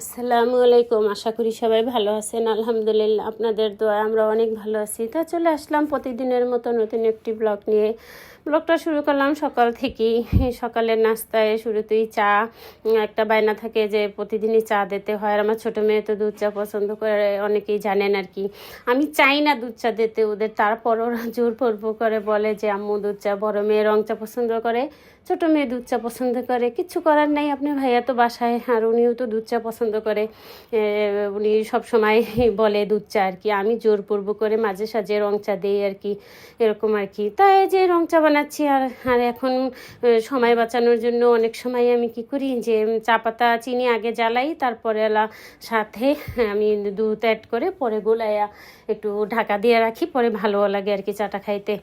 আসসালামু আলাইকুম। আশা করি সবাই ভালো আছেন। আলহামদুলিল্লাহ, আপনাদের দোয়া আমরা অনেক ভালো আছি। তা চলে আসলাম প্রতিদিনের মতো নতুন একটি ব্লগ নিয়ে। ব্লগটা শুরু করলাম সকাল থেকেই। সকালের নাস্তায় শুরুতেই চা একটা বায়না থাকে যে প্রতিদিনই চা দিতে হয়। আর আমার ছোটো মেয়ে তো দুধ চা পছন্দ করে, অনেকেই জানেন আর কি। আমি চাই না দুধ চা দিতে, ওদের তারপর ওরা জোর পর্ব করে বলে যে, আম্মু, দুধ চা বড় মেয়ে রং চা পছন্দ করে। ছোটো মেয়ে দুধ চা পছন্দ করে কিচ্ছু করার নাই। আপনি ভাইয়া তো বাসায়, আর উনিও তো দুধ চা পছন্দ করে। উনি সব সময় বলে দুধ চা আর কি। আমি জোর পূর্ব করে মাঝে সাঝে রং চা দিই আর কি, এরকম আর কি। তাই যে রং চা বানাচ্ছি, আর আর এখন সময় বাঁচানোর জন্য অনেক সময় আমি কি করি, যে চা পাতা, চিনি আগে জ্বালাই, তারপরে এলা সাথে আমি দুধ অ্যাড করে, পরে গোলাইয়া একটু ঢাকা দিয়ে রাখি, পরে ভালো লাগে আর কি চাটা খাইতে।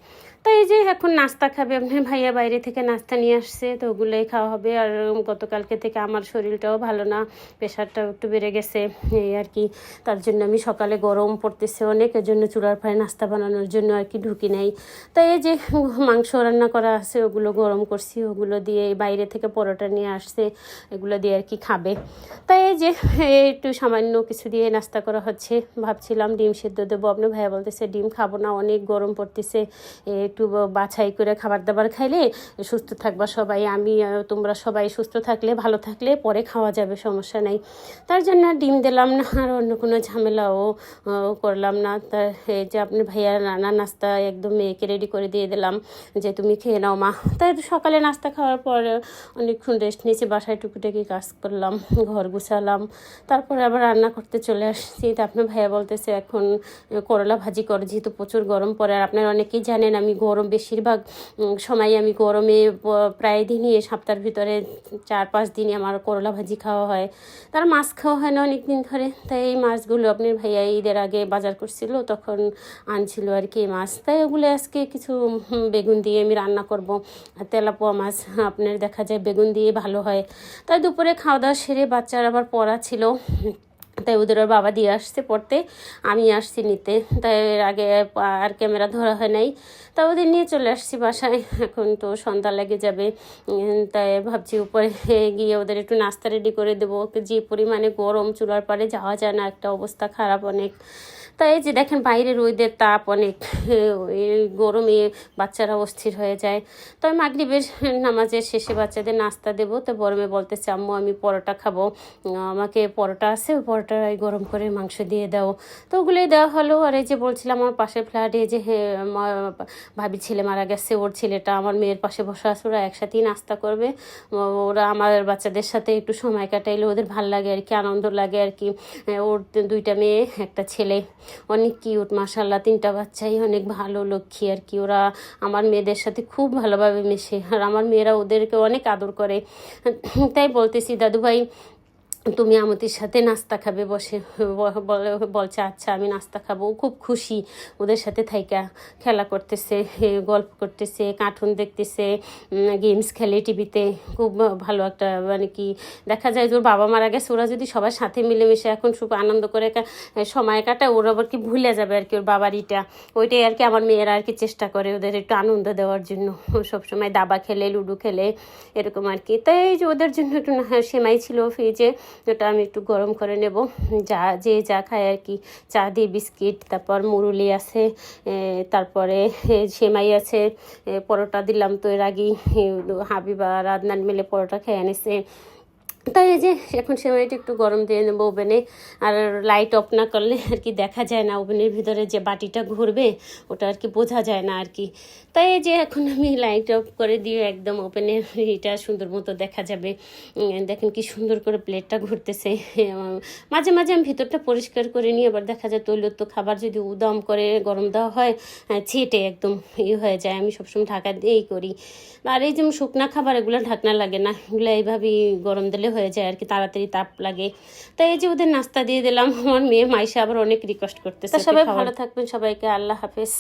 তাই যে এখন নাস্তা খাবে আপনার ভাইয়া বাইরে থেকে নাস্তা নিয়ে আসছে, তো ওগুলোই খাওয়া হবে। আর গতকালকে থেকে আমার শরীরটাও ভালো না প্রেশারটাও একটু বেড়ে গেছে, এই আর কি। তার জন্য আমি সকালে গরম পড়তেছে অনেক এর জন্য চূড়ার পায়ে নাস্তা বানানোর জন্য আর কি ঢুকি নাই। তাই এই যে মাংস রান্না করা আছে, ওগুলো গরম করছি, ওগুলো দিয়ে বাইরে থেকে পরোটা নিয়ে আসছে, এগুলো দিয়ে আর কি খাবে। তাই এই যে একটু সামান্য কিছু দিয়ে নাস্তা করা হচ্ছে, ভাবছিলাম ডিম সেদ্ধ দেবো। আপনার ভাইয়া বলতেছে, ডিম খাব না, অনেক গরম পড়তেছে। একটু বাছাই করে খাবার দাবার খাইলে সুস্থ থাকবা। সবাই, আমি তোমরা সবাই সুস্থ থাকলে, ভালো থাকলে পরে খাওয়া যাবে, সমস্যা নাই। তার জন্য ডিম দিলাম না, আর অন্য কোনো ঝামেলাও করলাম না। তা এই যে আপনার ভাইয়া নানা নাস্তা একদম মেয়েকে রেডি করে দিয়ে দিলাম যে, তুমি খেয়ে নাও মা। তাই সকালে নাস্তা খাওয়ার পর অনেকক্ষণ রেস্ট নিয়েছি, বাসায় টুকিটাকি কাজ করলাম, ঘর গুছালাম। তারপরে আবার রান্না করতে চলে আসছি। তা আপনার ভাইয়া বলতেছে, এখন করলা ভাজি করে, যেহেতু প্রচুর গরম পড়ে। আর আপনারা অনেকেই জানেন, আমি গরম বেশিরভাগ সময় আমি গরমে প্রায় দিনই এই সপ্তাহের ভিতরে চার পাঁচ দিনই আমার করলা ভাজি খাওয়া হয়। তার মাছ খাওয়া হয় না অনেক দিন ধরে। তাই এই মাছগুলো আপনার ভাইয়া ঈদের আগে বাজার করছিল, তখন আনছিল আর কি মাছ। তাই ওগুলো আজকে কিছু বেগুন দিয়ে আমি রান্না করব। আর তেলাপোয়া মাছ, আপনার দেখা যায় বেগুন দিয়ে ভালো হয়। তাই দুপুরে খাওয়া দাওয়া সেরে বাচ্চার আবার পড়া ছিল। তাই ওদের ওর বাবা দিয়ে আসছে পড়তে, আমি আসছি নিতে। তাই এর আগে আর ক্যামেরা ধরা হয় নাই। তা ওদের নিয়ে চলে আসছি বাসায়। এখন তো সন্ধ্যা লেগে যাবে। তাই ভাবছি উপরে গিয়ে ওদের একটু নাস্তা রেডি করে দেবো। যে পরিমাণে গরম চুলার পারে যাওয়া যায় না, একটা অবস্থা খারাপ অনেক। তাই এই যে দেখেন বাইরে রোদের তাপ অনেক গরমে বাচ্চারা অস্থির হয়ে যায়। তাই মাগরিবের নামাজের শেষে বাচ্চাদের নাস্তা দেবো। তো গরমে বলতেছে আম্মু আমি পরোটা খাব। আমাকে পরোটা আছে ওই পরোটা গরম করে মাংস দিয়ে দাও। তো ওগুলোই দেওয়া হলো। আর এই যে বলছিলাম আমার পাশের ফ্ল্যাটে যে হে, ভাবি ছেলে মারা গেছে ওর ছেলেটা আমার মেয়ের পাশে বসে আছে ওরা একসাথেই নাস্তা করবে। ওরা আমার বাচ্চাদের সাথে একটু সময় কাটাইলে ওদের ভালো লাগে আর কি আনন্দ লাগে আর কি। ওর দুইটা মেয়ে একটা ছেলে। অনেক কিউট মাসাল্লাহ তিনটা বাচ্চাই অনেক ভালো লক্ষ্মী আর কি। ওরা আমার মেয়েদের সাথে খুব ভালোভাবে মেশে। আর আমার মেয়েরা ওদেরকে অনেক আদর করে। তাই বলতেছি দাদু ভাই তুমি আমতির সাথে নাস্তা খাবে, বসে বলে বলছে আচ্ছা আমি নাস্তা খাব। খুব খুশি। ওদের সাথে থাইকা খেলা করতেছে গল্প করতেছে, কার্টুন দেখতেছে গেমস খেলে টিভিতে। খুব ভালো একটা মানে কি, দেখা যায় যে ওর বাবা মারা গেছে, ওরা যদি সবার সাথে মিলেমিশে এখন খুব আনন্দ করে সময় কাটায়, ওরা আবার কি ভুলে যাবে আর কি ওর বাবার ইটা। ওইটাই আর কি আমার মেয়েরা আর কি চেষ্টা করে ওদের একটু আনন্দ দেওয়ার জন্য। সবসময় দাবা খেলে, লুডো খেলে, এরকম আর কি। তাই যে ওদের জন্য একটু সেমাই ছিল ফ্রিজে। ওটা আমি একটু গরম করে নেব। যা, যে যা খায় আর কি। চা দিয়ে বিস্কিট, তারপর মুরুলি আছে তারপরে সেমাই আছে পরোটা দিলাম তো এর আগেই। হাবিবা আর আদনান মিলে পরোটা খেয়ে এনেছে। তাই এই যে এখন সেমাইটা একটু গরম দিয়ে নেব ওভেনে আর লাইট অফ না করলে আর কি দেখা যায় না ওভেনের ভিতরে যে বাটিটা ঘুরবে ওটা আর কি বোঝা যায় না আর কি। তাই এই যে এখন আমি লাইট অফ করে দিয়ে একদম ওভেনের এটা সুন্দর মতো দেখা যাবে। দেখেন কি সুন্দর করে প্লেটটা ঘুরতেছে। মাঝে মাঝে আমি ভিতরটা পরিষ্কার করে নিই আবার দেখা যায় তৈলত্ব খাবার যদি উদম করে গরম দেওয়া হয় আহ, ছেটে একদম ই হয়ে যায়। আমি সবসময় ঢাকা দিয়েই করি। আর এই যেমন শুকনা খাবার এগুলো ঢাকনা লাগে না। এগুলো এইভাবেই গরম দিলে হয়ে যায় আর কি তাড়াতাড়ি তাপ লাগে। তাই এই যে ওদের নাস্তা দিয়ে দিলাম আমার মেয়ে মাইশা আবার অনেক রিকোয়েস্ট করতেছে সবাই ভালো থাকবেন সবাইকে আল্লাহ হাফেজ।